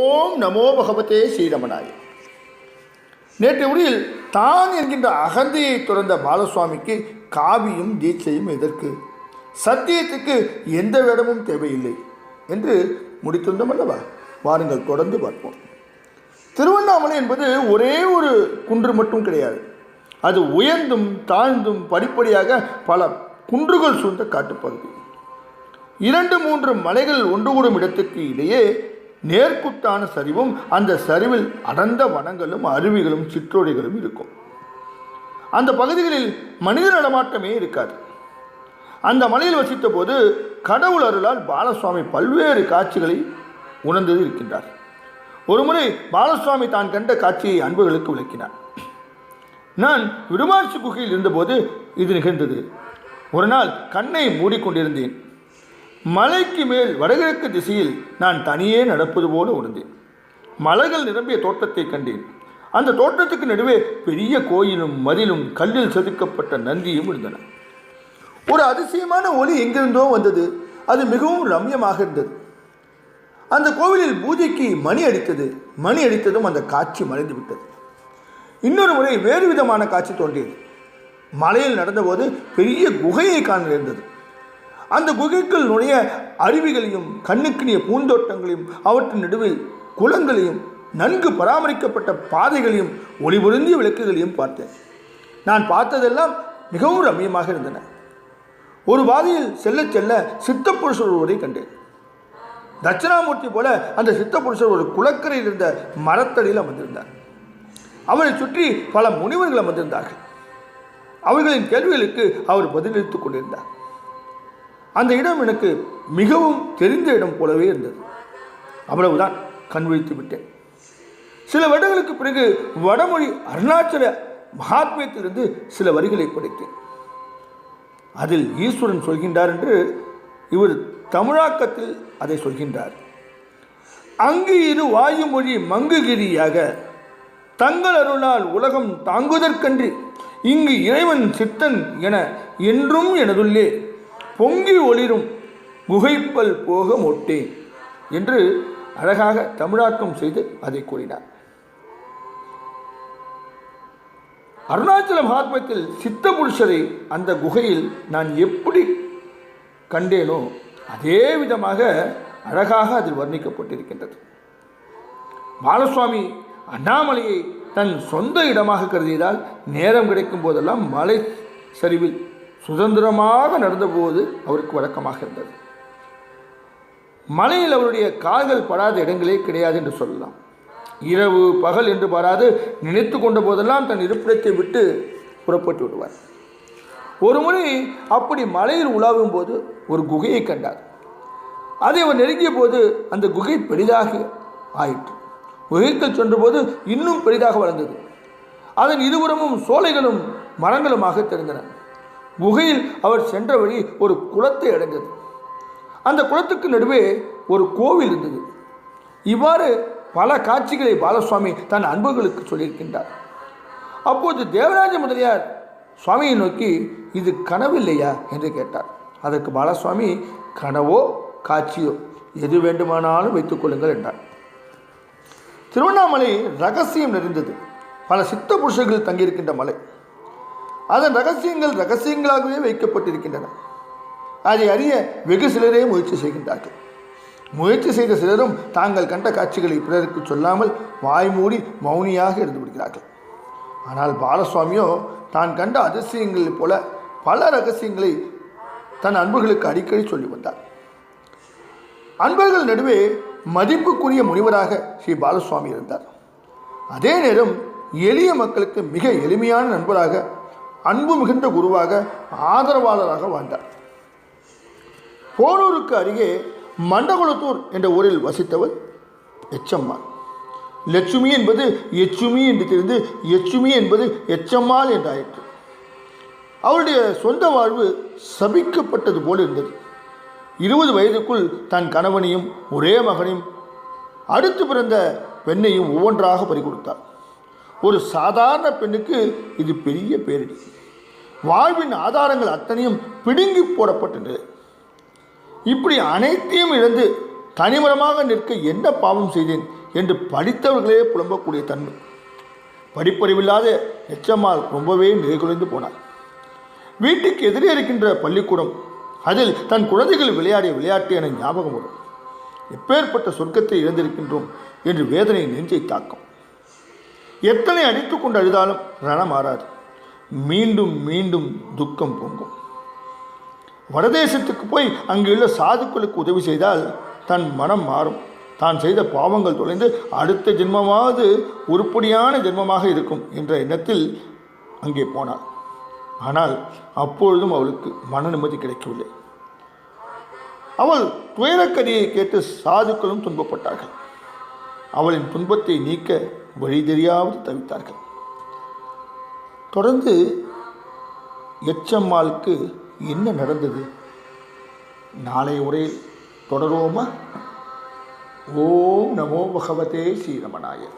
ஓம் நமோ பகவதே ஸ்ரீரமணாய நேற்று உடையில் தான் என்கின்ற அகந்தையை துறந்த பாலசுவாமிக்கு காவியும் தீட்சையும் எதற்கு? சத்தியத்துக்கு எந்த வேடமும் தேவையில்லை என்று முடித்திருந்தோம் அல்லவா? வாருங்கள் தொடர்ந்து பார்ப்போம். திருவண்ணாமலை என்பது ஒரே ஒரு குன்று மட்டும் கிடையாது. அது உயர்ந்தும் தாழ்ந்தும் படிப்படியாக பல குன்றுகள் சூழ்ந்த காட்டுப்பகுதி. இரண்டு மூன்று மலைகள் ஒன்று கூடும் இடத்துக்கு இடையே நேர்குத்தான சரிவும் அந்த சரிவில் அடர்ந்த வனங்களும் அருவிகளும் சிற்றோடைகளும் இருக்கும். அந்த பகுதிகளில் மனித நடமாட்டமே இருக்காது. அந்த மலையில் வசித்த போது கடவுள் அருளால் பாலசுவாமி பல்வேறு காட்சிகளை உணர்ந்து இருக்கின்றார். ஒருமுறை பாலசுவாமி தான் கண்ட காட்சியை அன்புகளுக்கு விளக்கினார். நான் விடுமாட்சி குகையில் இருந்தபோது இது நிகழ்ந்தது. ஒரு நாள் கண்ணை மூடிக்கொண்டிருந்தேன். மலைக்கு மேல் வடகிழக்கு திசையில் நான் தனியே நடப்பது போல உணர்ந்தேன். மலைகள் நிரம்பிய தோட்டத்தை கண்டேன். அந்த தோட்டத்துக்கு நடுவே பெரிய கோயிலும் மதிலும் கல்லில் செதுக்கப்பட்ட நந்தியும் இருந்தன. ஒரு அதிசயமான ஒளி எங்கிருந்தோ வந்தது. அது மிகவும் ரம்யமாக இருந்தது. அந்த கோவிலில் பூஜைக்கு மணி அடித்தது. மணி அடித்ததும் அந்த காட்சி மறைந்து விட்டது. இன்னொரு முறை வேறு விதமான காட்சி தோன்றியது. மலையில் நடந்தபோது பெரிய குகையை காண நேர்ந்தது. அந்த குகைக்குள் நுழைய அருவிகளையும் கண்ணுக்கினிய பூந்தோட்டங்களையும் அவற்றின் நடுவில் குளங்களையும் நன்கு பராமரிக்கப்பட்ட பாதைகளையும் ஒளிபொருந்திய விளக்குகளையும் பார்த்தேன். நான் பார்த்ததெல்லாம் மிகவும் ரம்மியமாக இருந்தன. ஒரு பாதையில் செல்ல செல்ல சித்தப்புருஷர் ஒருவரை கண்டேன். தட்சிணாமூர்த்தி போல அந்த சித்தப்புருஷர் ஒரு குளக்கரையில் இருந்த மரத்தடியில் அமர்ந்திருந்தார். அவரை சுற்றி பல முனிவர்கள் அமர்ந்திருந்தார்கள். அவர்களின் கேள்விகளுக்கு அவர் பதிலளித்துக் கொண்டிருந்தார். அந்த இடம் எனக்கு மிகவும் தெரிந்த இடம் போலவே இருந்தது. அவ்வளவுதான் கண் விழித்து விட்டேன். சில வருடங்களுக்கு பிறகு வடமொழி அருணாச்சல மகாத்மியத்திலிருந்து சில வரிகளை படித்தேன். அதில் ஈஸ்வரன் சொல்கின்றார் என்று இவர் தமிழாக்கத்தில் அதை சொல்கின்றார். அங்கு இரு வாயுமொழி மங்குகிரியாக தங்கள் அருளால் உலகம் தாங்குவதற்கன்றி இங்கு இறைவன் சித்தன் என என்றும் எனதுள்ளே. பொங்கி ஒளிரும் குகைப்பல் போக மொட்டேன் என்று அழகாக தமிழாக்கம் செய்து அதை கூறினார். அருணாச்சல மகாத்மத்தில் சித்த புருஷரை அந்த குகையில் நான் எப்படி கண்டேனோ அதே விதமாக அழகாக அதில் வர்ணிக்கப்பட்டிருக்கின்றது. பாலசுவாமி அண்ணாமலையை தன் சொந்த இடமாக கருதியதால் நேரம் கிடைக்கும் போதெல்லாம் மலை சரிவில் சுதந்திரமாக நடந்தபோது அவருக்கு வழக்கமாக இருந்தது. மலையில் அவருடைய கால்கள் படாத இடங்களே கிடையாது என்று சொல்லலாம். இரவு பகல் என்று பாராது நினைத்து கொண்ட போதெல்லாம் தன் இருப்பிடத்தை விட்டு புறப்பட்டு விடுவார். ஒரு முறை அப்படி மலையில் உலாவும் போது ஒரு குகையை கண்டார். அதை அவர் நெருங்கிய போது அந்த குகை பெரிதாக ஆயிற்று. குகைக்குள் சென்றபோது இன்னும் பெரிதாக வளர்ந்தது. அதன் இருபுறமும் சோலைகளும் மரங்களுமாக தெரிந்தன. குகையில் அவர் சென்ற வழி ஒரு குளத்தை அடைந்தது. அந்த குளத்துக்கு நடுவே ஒரு கோவில் இருந்தது. இவ்வாறு பல காட்சிகளை பாலசுவாமி தன் அன்புகளுக்கு சொல்லியிருக்கின்றார். அப்போது தேவராஜ முதலியார் சுவாமியை நோக்கி இது கனவில்லையா? என்று கேட்டார். அதற்கு பாலசுவாமி கனவோ காட்சியோ எது வேண்டுமானாலும் வைத்துக்கொள்ளுங்கள் என்றார். திருவண்ணாமலை ரகசியம் நிறைந்தது. பல சித்த புருஷர்கள் தங்கியிருக்கின்ற மலை. அதன் ரகசியங்கள் ரகசியங்களாகவே வைக்கப்பட்டிருக்கின்றன. அதை அறிய வெகு சிலரே முயற்சி செய்கின்றார்கள். முயற்சி செய்த சிலரும் தாங்கள் கண்ட காட்சிகளை பிறருக்கு சொல்லாமல் வாய்மூடி மௌனியாக இருந்து விடுகிறார்கள். ஆனால் பாலசுவாமியோ தான் கண்ட அதிசயங்களைப் போல பல ரகசியங்களை தன் அன்புகளுக்கு அடிக்கடி சொல்லி வந்தார். அன்பர்கள் நடுவே மதிப்புக்குரிய முனிவராக ஸ்ரீ பாலசுவாமி இருந்தார். அதே நேரம் எளிய மக்களுக்கு மிக எளிமையான நண்பராக அன்பு மிகுந்த குருவாக ஆதரவாளராக வாழ்ந்தார். போரூருக்கு அருகே மண்டகுளத்தூர் என்ற ஊரில் வசித்தவர் எச்சம்மாள். லட்சுமி என்பது எச்சுமி என்று தெரிந்து எச்சுமி என்பது எச்சம்மாள் என்றாயிற்று. அவருடைய சொந்த வாழ்வு சபிக்கப்பட்டது போல் இருந்தது. இருபது வயதுக்குள் தன் கணவனையும் ஒரே மகனையும் அடுத்து பிறந்த பெண்ணையும் ஒவ்வொன்றாக பறிகொடுத்தார். ஒரு சாதாரண பெண்ணுக்கு இது பெரிய பேரிடி. வாழ்வின் ஆதாரங்கள் அத்தனையும் பிடுங்கி போடப்பட்டது. இப்படி அனைத்தையும் இழந்து தனிமரமாக நிற்க என்ன பாவம் செய்தேன் என்று படித்தவர்களே புலம்பக்கூடிய தன்மை. படிப்பறிவில்லாத எச்சம்மாள் ரொம்பவே நிலைகுலைந்து போனார் வீட்டுக்கு எதிரே இருக்கின்ற பள்ளிக்கூடம் அதில் தன் குழந்தைகள் விளையாடிய விளையாட்டு என ஞாபகம் வரும். எப்பேற்பட்ட சொர்க்கத்தை இழந்திருக்கின்றோம் என்று வேதனை நெஞ்சை தாக்கும். எத்தனை அடித்து கொண்டு அழுதாலும் ரணம் மாறாது. மீண்டும் மீண்டும் துக்கம் பொங்கும். வடதேசத்துக்கு போய் அங்குள்ள சாதுக்களுக்கு உதவி செய்தால் தன் மனம் மாறும். தான் செய்த பாவங்கள் தொலைந்து அடுத்த ஜென்மமாவது உருப்படியான ஜென்மமாக இருக்கும் என்ற எண்ணத்தில் அங்கே போனாள். ஆனால் அப்பொழுதும் அவளுக்கு மன நிம்மதி கிடைக்கவில்லை. அவள் துயரக்கதியை கேட்டு சாதுக்களும் துன்பப்பட்டார்கள். அவளின் துன்பத்தை நீக்க வழி தெரியாவது தவித்தார்கள். தொடர்ந்து எச்சம்மாளுக்கு என்ன நடந்தது? நாளைய உரையில் தொடருவோமா? ஓம் நமோ பகவதே ஸ்ரீரமணாயர்